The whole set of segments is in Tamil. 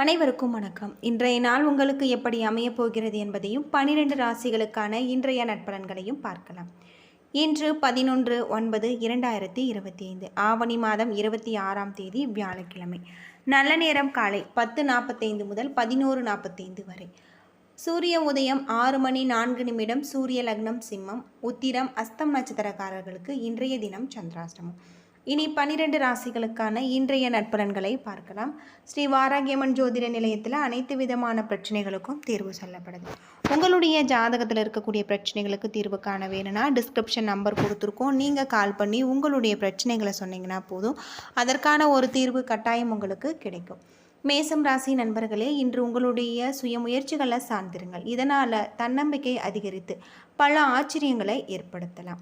அனைவருக்கும் வணக்கம். இன்றைய நாள் உங்களுக்கு எப்படி அமையப் போகிறது என்பதையும் பனிரெண்டு ராசிகளுக்கான இன்றைய நட்பலன்களையும் பார்க்கலாம். இன்று பதினொன்று ஒன்பது இரண்டாயிரத்தி இருபத்தி ஐந்து ஆவணி மாதம் இருபத்தி ஆறாம் தேதி வியாழக்கிழமை. நல்ல நேரம் காலை பத்து நாற்பத்தைந்து முதல் பதினோரு நாற்பத்தைந்து வரை. சூரிய உதயம் ஆறு மணி நான்கு நிமிடம் சூரிய லக்னம் சிம்மம் உத்திரம் அஸ்தம் நட்சத்திரக்காரர்களுக்கு இன்றைய தினம் சந்திராஷ்டமம். இனி பனிரெண்டு ராசிகளுக்கான இன்றைய நட்பலன்களை பார்க்கலாம். ஸ்ரீ வாராகியம்மன் ஜோதிட நிலையத்தில் அனைத்து விதமான பிரச்சனைகளுக்கும் தீர்வு சொல்லப்படுது. உங்களுடைய ஜாதகத்தில் இருக்கக்கூடிய பிரச்சனைகளுக்கு தீர்வு காண வேணும்னா டிஸ்கிரிப்ஷன் நம்பர் கொடுத்துருக்கோம். நீங்கள் கால் பண்ணி உங்களுடைய பிரச்சனைகளை சொன்னீங்கன்னா போதும். அதற்கான ஒரு தீர்வு கட்டாயம் உங்களுக்கு கிடைக்கும். மேசம் ராசி நண்பர்களே இன்று உங்களுடைய சுய முயற்சிகளை சார்ந்திருங்கள். இதனால் தன்னம்பிக்கை அதிகரித்து பல ஆச்சரியங்களை ஏற்படுத்தலாம்.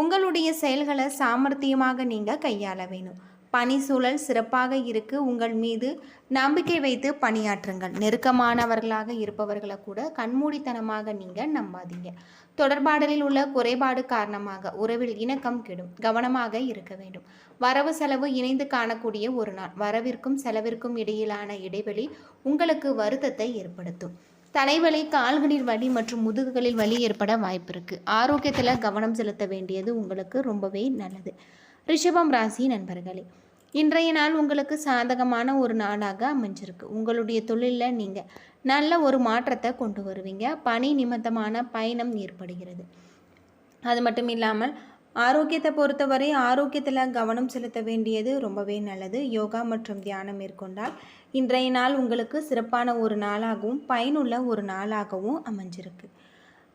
உங்களுடைய செயல்களை சாமர்த்தியமாக நீங்கள் கையாள வேணும். பணி சூழல் சிறப்பாக இருக்கு. உங்கள் மீது நம்பிக்கை வைத்து பணியாற்றுங்கள். நெருக்கமானவர்களாக இருப்பவர்களை கூட கண்மூடித்தனமாக நீங்கள் நம்பாதீங்க. தொடர்பாடலில் உள்ள குறைபாடு காரணமாக உறவில் இணக்கம் கெடும். கவனமாக இருக்க வேண்டும். வரவு செலவு இணைந்து காணக்கூடிய ஒரு நாள். வரவிற்கும் செலவிற்கும் இடையிலான இடைவெளி உங்களுக்கு வருத்தத்தை ஏற்படுத்தும். தலைவலி கால்களில் வலி மற்றும் முதுகுகளில் வலி ஏற்பட வாய்ப்பு இருக்குது ஆரோக்கியத்தில் கவனம் செலுத்த வேண்டியது உங்களுக்கு ரொம்பவே நல்லது. ரிஷபம் ராசி நண்பர்களே இன்றைய நாள் உங்களுக்கு சாதகமான ஒரு நாளாக அமைஞ்சிருக்கு. உங்களுடைய தொழிலில் நீங்கள் நல்ல ஒரு மாற்றத்தை கொண்டு வருவீங்க. பணி நிமித்தமான பயணம் ஏற்படுகிறது. அது மட்டும் இல்லாமல் ஆரோக்கியத்தை பொறுத்தவரை ஆரோக்கியத்தில் கவனம் செலுத்த வேண்டியது ரொம்பவே நல்லது. யோகா மற்றும் தியானம் மேற்கொண்டால் இன்றைய நாள் உங்களுக்கு சிறப்பான ஒரு நாளாகவும் பயனுள்ள ஒரு நாளாகவும் அமைஞ்சிருக்கு.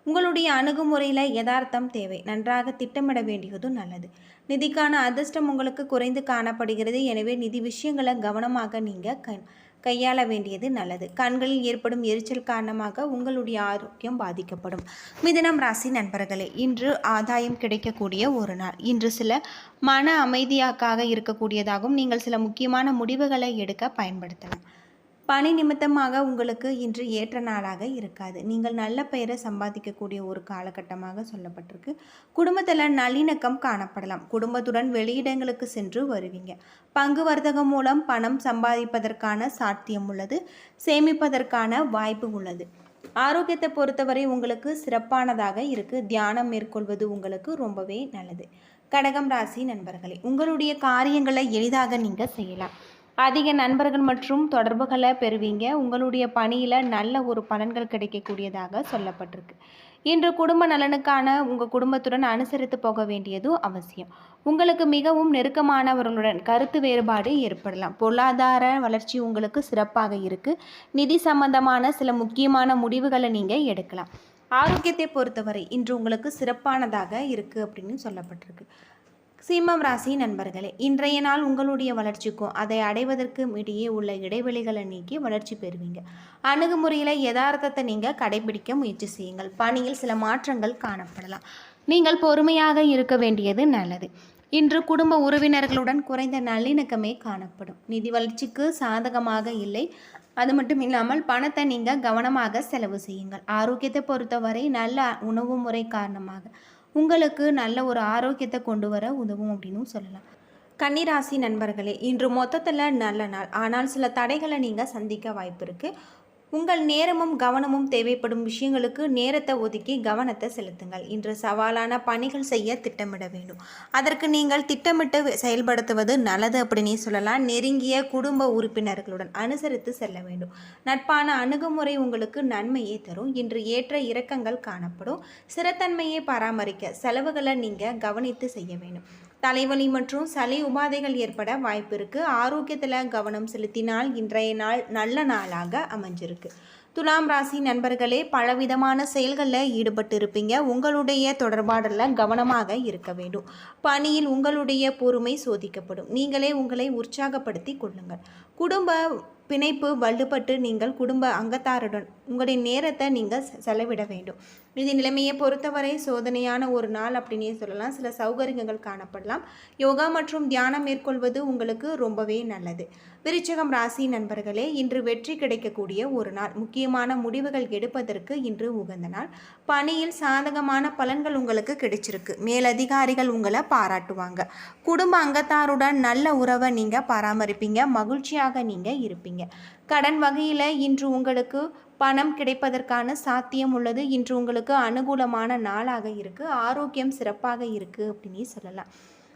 உங்களுடைய அணுகுமுறையில் யதார்த்தம் தேவை. நன்றாக திட்டமிட வேண்டியதும் நல்லது. நிதிக்கான அதிர்ஷ்டம் உங்களுக்கு குறைந்து காணப்படுகிறது. எனவே நிதி விஷயங்களை கவனமாக நீங்கள் க கையாள வேண்டியது நல்லது. கண்களில் ஏற்படும் எரிச்சல் காரணமாக உங்களுடைய ஆரோக்கியம் பாதிக்கப்படும். மிதனம் ராசி நண்பர்களே இன்று ஆதாயம் கிடைக்கக்கூடிய ஒரு நாள். இன்று சில மன அமைதியாக்காக இருக்கக்கூடியதாகவும் நீங்கள் சில முக்கியமான முடிவுகளை எடுக்க பயன்படுத்தலாம். பணி நிமித்தமாக உங்களுக்கு இன்று ஏற்ற நாளாக இருக்காது. நீங்கள் நல்ல பெயரை சம்பாதிக்கக்கூடிய ஒரு காலகட்டமாக சொல்லப்பட்டிருக்கு. குடும்பத்தில் நல்லிணக்கம் காணப்படலாம். குடும்பத்துடன் வெளியிடங்களுக்கு சென்று வருவீங்க. பங்கு வர்த்தகம் மூலம் பணம் சம்பாதிப்பதற்கான சாத்தியம் உள்ளது. சேமிப்பதற்கான வாய்ப்பு உள்ளது. ஆரோக்கியத்தை பொறுத்தவரை உங்களுக்கு சிறப்பானதாக இருக்குது தியானம் மேற்கொள்வது உங்களுக்கு ரொம்பவே நல்லது. கடகம் ராசி நண்பர்களே உங்களுடைய காரியங்களை எளிதாக நீங்கள் செய்யலாம். அதிக நண்பர்கள் மற்றும் தொடர்புகளை பெறுவீங்க. உங்களுடைய பணியில் நல்ல ஒரு பலன்கள் கிடைக்கக்கூடியதாக சொல்லப்பட்டிருக்கு. இன்று குடும்ப நலனுக்கான உங்கள் குடும்பத்துடன் அனுசரித்து போக வேண்டியதும் அவசியம். உங்களுக்கு மிகவும் நெருக்கமானவர்களுடன் கருத்து வேறுபாடு ஏற்படலாம். பொருளாதார வளர்ச்சி உங்களுக்கு சிறப்பாக இருக்குது நிதி சம்பந்தமான சில முக்கியமான முடிவுகளை நீங்கள் எடுக்கலாம். ஆரோக்கியத்தை பொறுத்தவரை இன்று உங்களுக்கு சிறப்பானதாக இருக்குது அப்படின்னு சொல்லப்பட்டிருக்கு. சிம்மம் ராசி நண்பர்களே இன்றைய நாள் உங்களுடைய வளர்ச்சிக்கும் அதை அடைவதற்கும் இடையே உள்ள இடைவெளிகளை நீக்கி வளர்ச்சி பெறுவீங்க. அணுகுமுறையில் யதார்த்தத்தை நீங்கள் கடைபிடிக்க முயற்சி செய்யுங்கள். பணியில் சில மாற்றங்கள் காணப்படலாம். நீங்கள் பொறுமையாக இருக்க வேண்டியது நல்லது. இன்று குடும்ப உறவினர்களுடன் குறைந்த நல்லிணக்கமே காணப்படும். நிதி வளர்ச்சிக்கு சாதகமாக இல்லை. அது மட்டும் இல்லாமல் பணத்தை நீங்கள் கவனமாக செலவு செய்யுங்கள். ஆரோக்கியத்தை பொறுத்தவரை நல்ல உணவு முறை காரணமாக. உங்களுக்கு நல்ல ஒரு ஆரோக்கியத்தை கொண்டு வர உதவும் அப்படின்னு சொல்லலாம். கன்னிராசி நண்பர்களே இன்று மொத்தத்தில் நல்ல நாள். ஆனால் சில தடைகளை நீங்கள் சந்திக்க வாய்ப்பு இருக்குது உங்கள் நேரமும் கவனமும் தேவைப்படும் விஷயங்களுக்கு நேரத்தை ஒதுக்கி கவனத்தை செலுத்துங்கள். இன்று சவாலான பணிகள் செய்ய திட்டமிட வேண்டும். அதற்கு நீங்கள் திட்டமிட்டு செயல்படுத்துவது நல்லது அப்படின்னு சொல்லலாம். நெருங்கிய குடும்ப உறுப்பினர்களுடன் அனுசரித்து செல்ல வேண்டும். நட்பான அணுகுமுறை உங்களுக்கு நன்மையை தரும். இன்று ஏற்ற இறக்கங்கள் காணப்படும். சிறத்தன்மையை பராமரிக்க செலவுகளை நீங்கள் கவனித்து செய்ய வேண்டும். தலைவலி மற்றும் சளி உபாதைகள் ஏற்பட வாய்ப்பு இருக்குது ஆரோக்கியத்தில் கவனம் செலுத்தினால் இன்றைய நாள் நல்ல நாளாக அமைஞ்சிருக்கு. துலாம் ராசி நண்பர்களே பலவிதமான செயல்களில் ஈடுபட்டு இருப்பீங்க உங்களுடைய தொடர்பாடலில் கவனமாக இருக்க வேண்டும். பணியில் உங்களுடைய பொறுமை சோதிக்கப்படும். நீங்களே உங்களை உற்சாகப்படுத்தி கொள்ளுங்கள். குடும்ப பிணைப்பு வலுப்பட்டு நீங்கள் குடும்ப அங்கத்தாருடன் உங்களுடைய நேரத்தை நீங்கள் செலவிட வேண்டும். இது நிலைமையை பொறுத்தவரை சோதனையான ஒரு நாள் அப்படின்னே சொல்லலாம். சில சௌகரியங்கள் காணப்படலாம். யோகா மற்றும் தியானம் மேற்கொள்வது உங்களுக்கு ரொம்பவே நல்லது. விருச்சகம் ராசி நண்பர்களே இன்று வெற்றி கிடைக்கக்கூடிய ஒரு நாள். முக்கியமான முடிவுகள் எடுப்பதற்கு இன்று உகந்த நாள். பணியில் சாதகமான பலன்கள் உங்களுக்கு கிடைச்சிருக்கு. மேலதிகாரிகள் உங்களை பாராட்டுவாங்க. குடும்ப அங்கத்தாருடன் நல்ல உறவை நீங்கள் பராமரிப்பீங்க. மகிழ்ச்சியாக நீங்கள் இருப்பீங்க. கடன் வகையில் இன்று உங்களுக்கு பணம் கிடைப்பதற்கான சாத்தியம் உள்ளது. இன்று உங்களுக்கு அனுகூலமான நாளாக இருக்குது ஆரோக்கியம் சிறப்பாக இருக்குது அப்படின்னு சொல்லலாம்.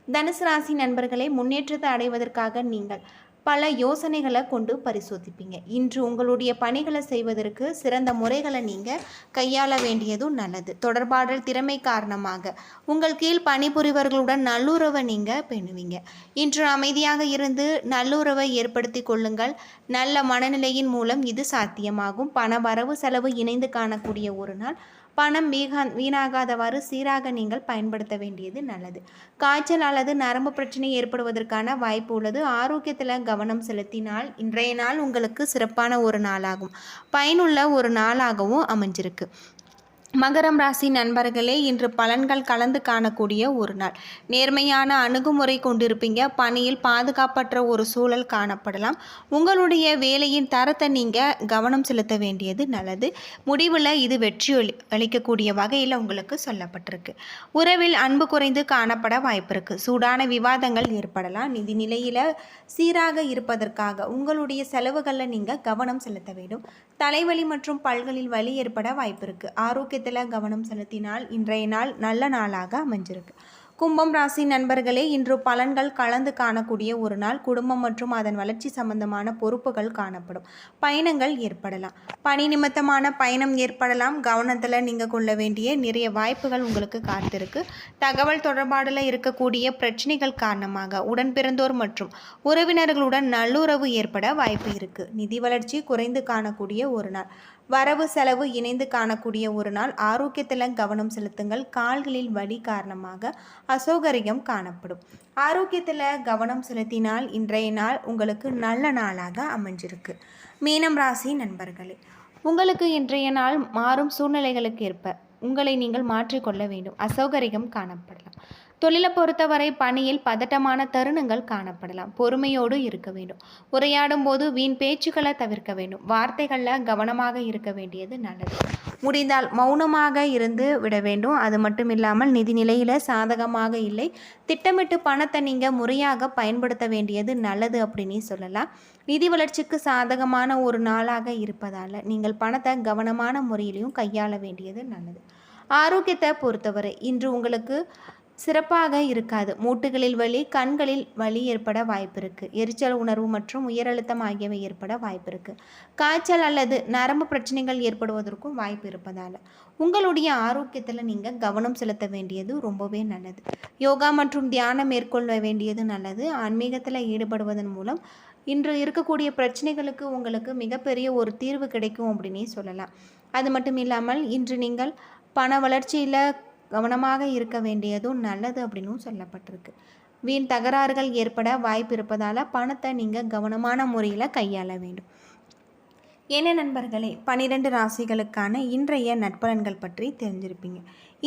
தனுசு ராசி நண்பர்களை முன்னேற்றத்தை அடைவதற்காக நீங்கள் பல யோசனைகளை கொண்டு பரிசோதிப்பீங்க. இன்று உங்களுடைய பணிகளை செய்வதற்கு சிறந்த முறைகளை நீங்கள் கையாள வேண்டியதும் நல்லது. தொடர்பாடல் திறமை காரணமாக உங்கள் கீழ் பணிபுரிவர்களுடன் நல்லுறவை நீங்கள் பெணுவீங்க. இன்று அமைதியாக இருந்து நல்லுறவை ஏற்படுத்தி கொள்ளுங்கள். நல்ல மனநிலையின் மூலம் இது சாத்தியமாகும். பண வரவு செலவு இணைந்து காணக்கூடிய ஒரு நாள். பணம் வீகா வீணாகாதவாறு சீராக நீங்கள் பயன்படுத்த வேண்டியது நல்லது. காய்ச்சல் அல்லது நரம்பு பிரச்சனை ஏற்படுவதற்கான வாய்ப்பு உள்ளது. ஆரோக்கியத்தில் கவனம் செலுத்தினால் இன்றைய நாள் உங்களுக்கு சிறப்பான ஒரு நாளாகும். பயனுள்ள ஒரு நாளாகவும் அமைஞ்சிருக்கு. மகரம் ராசி நண்பர்களே இன்று பலன்கள் கலந்து காணக்கூடிய ஒரு நாள். நேர்மையான அணுகுமுறை கொண்டிருப்பீங்க. பணியில் பாதுகாப்பற்ற ஒரு சூழல் காணப்படலாம். உங்களுடைய வேலையின் தரத்தை நீங்கள் கவனம் செலுத்த வேண்டியது நல்லது. முடிவில் இது வெற்றி அளி அளிக்கக்கூடிய வகையில் உங்களுக்கு சொல்லப்பட்டிருக்கு. உறவில் அன்பு குறைந்து காணப்பட வாய்ப்பு இருக்குது சூடான விவாதங்கள் ஏற்படலாம். நிதி நிலையில் சீராக இருப்பதற்காக உங்களுடைய செலவுகளில் நீங்கள் கவனம் செலுத்த வேண்டும். தலைவலி மற்றும் பல்களில் வலி ஏற்பட வாய்ப்பு இருக்குது விஷயத்தில் கவனம் செலுத்தினால் இன்றைய நாள் நல்ல நாளாக அமைஞ்சிருக்கு. கும்பம் ராசி நண்பர்களே இன்று பலன்கள் கலந்து காணக்கூடிய ஒரு நாள். குடும்பம் மற்றும் அதன் வளர்ச்சி சம்பந்தமான பொறுப்புகள் காணப்படும். பயணங்கள் ஏற்படலாம். பணி நிமித்தமான பயணம் ஏற்படலாம். கவனத்தில் நீங்கள் கொள்ள வேண்டிய நிறைய வாய்ப்புகள் உங்களுக்கு காத்திருக்கு. தகவல் தொடர்பாடில் இருக்கக்கூடிய பிரச்சனைகள் காரணமாக உடன் பிறந்தோர் மற்றும் உறவினர்களுடன் நல்லுறவு ஏற்பட வாய்ப்பு இருக்குது நிதி வளர்ச்சி குறைந்து காணக்கூடிய ஒரு நாள். வரவு செலவு இணைந்து காணக்கூடிய ஒரு நாள். ஆரோக்கியத்தில் கவனம் செலுத்துங்கள். கால்களில் வலி காரணமாக அசௌகரியம் காணப்படும். ஆரோக்கியத்தில் கவனம் செலுத்தினால் இன்றைய நாள் உங்களுக்கு நல்ல நாளாக அமைஞ்சிருக்கு. மீனம் ராசி நண்பர்களே உங்களுக்கு இன்றைய நாள் மாறும் சூழ்நிலைகளுக்கு ஏற்ப உங்களை நீங்கள் மாற்றிக்கொள்ள வேண்டும். அசௌகரியம் காணப்படலாம். தொழிலை பொறுத்தவரை பணியில் பதட்டமான தருணங்கள் காணப்படலாம். பொறுமையோடு இருக்க வேண்டும். உரையாடும் போது வீண் பேச்சுக்களை தவிர்க்க வேண்டும். வார்த்தைகளில் கவனமாக இருக்க வேண்டியது நல்லது. முடிந்தால் மௌனமாக இருந்து விட வேண்டும். அது மட்டும் இல்லாமல் நிதி நிலையில் சாதகமாக இல்லை. திட்டமிட்டு பணத்தை நீங்கள் முறையாக பயன்படுத்த வேண்டியது நல்லது அப்படின்னு சொல்லலாம். நிதி வளர்ச்சிக்கு சாதகமான ஒரு நாளாக இருப்பதால் நீங்கள் பணத்தை கவனமான முறையிலையும் கையாள வேண்டியது நல்லது. ஆரோக்கியத்தை பொறுத்தவரை இன்று உங்களுக்கு சிறப்பாக இருக்காது. மூட்டுகளில் வலி கண்களில் வலி ஏற்பட வாய்ப்பு இருக்குது எரிச்சல் உணர்வு மற்றும் உயரழுத்தம் ஆகியவை ஏற்பட வாய்ப்பு இருக்குது காய்ச்சல் அல்லது நரம்பு பிரச்சனைகள் ஏற்படுவதற்கும் வாய்ப்பு இருப்பதால். உங்களுடைய ஆரோக்கியத்தில் நீங்கள் கவனம் செலுத்த வேண்டியது ரொம்பவே நல்லது. யோகா மற்றும் தியானம் மேற்கொள்ள வேண்டியது நல்லது. ஆன்மீகத்தில் ஈடுபடுவதன் மூலம் இன்று இருக்கக்கூடிய பிரச்சனைகளுக்கு உங்களுக்கு மிகப்பெரிய ஒரு தீர்வு கிடைக்கும் அப்படின்னே சொல்லலாம். அது மட்டும் இல்லாமல் இன்று நீங்கள் பண வளர்ச்சியில் கவனமாக இருக்க வேண்டியதும் நல்லது அப்படின்னும் சொல்லப்பட்டிருக்கு. வீண் தகராறுகள் ஏற்பட வாய்ப்பு இருப்பதால் பணத்தை நீங்கள் கவனமான முறையில் கையாள வேண்டும். என்ன நண்பர்களே பன்னிரெண்டு ராசிகளுக்கான இன்றைய நட்பலன்கள் பற்றி தெரிஞ்சிருப்பீங்க.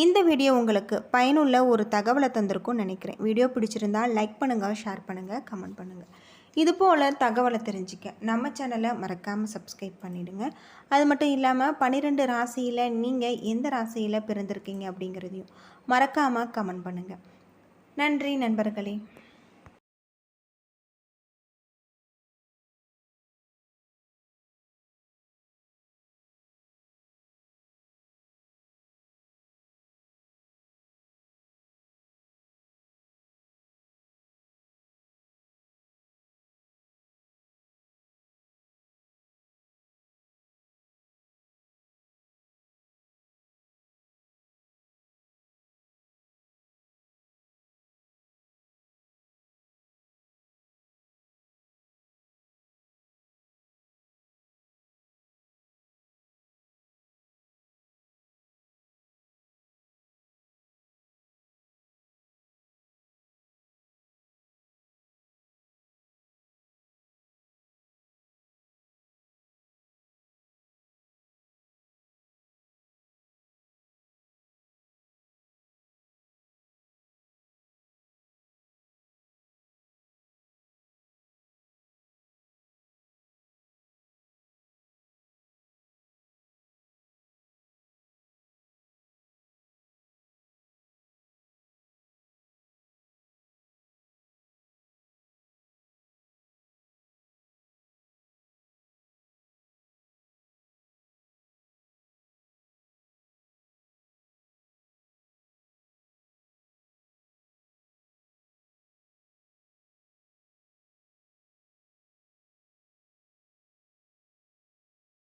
இந்த வீடியோ உங்களுக்கு பயனுள்ள ஒரு தகவலை தந்திருக்கும்னு நினைக்கிறேன். வீடியோ பிடிச்சிருந்தால் லைக் பண்ணுங்கள் ஷேர் பண்ணுங்கள் கமெண்ட் பண்ணுங்கள் இது போல் தகவலை தெரிஞ்சுக்க நம்ம சேனலை மறக்காமல் சப்ஸ்கிரைப் பண்ணிவிடுங்க அது மட்டும் இல்லாமல் பன்னிரெண்டு ராசியில் நீங்கள் எந்த ராசியில் பிறந்திருக்கீங்க அப்படிங்கிறதையும் மறக்காமல் கமெண்ட் பண்ணுங்கள் நன்றி நண்பர்களே.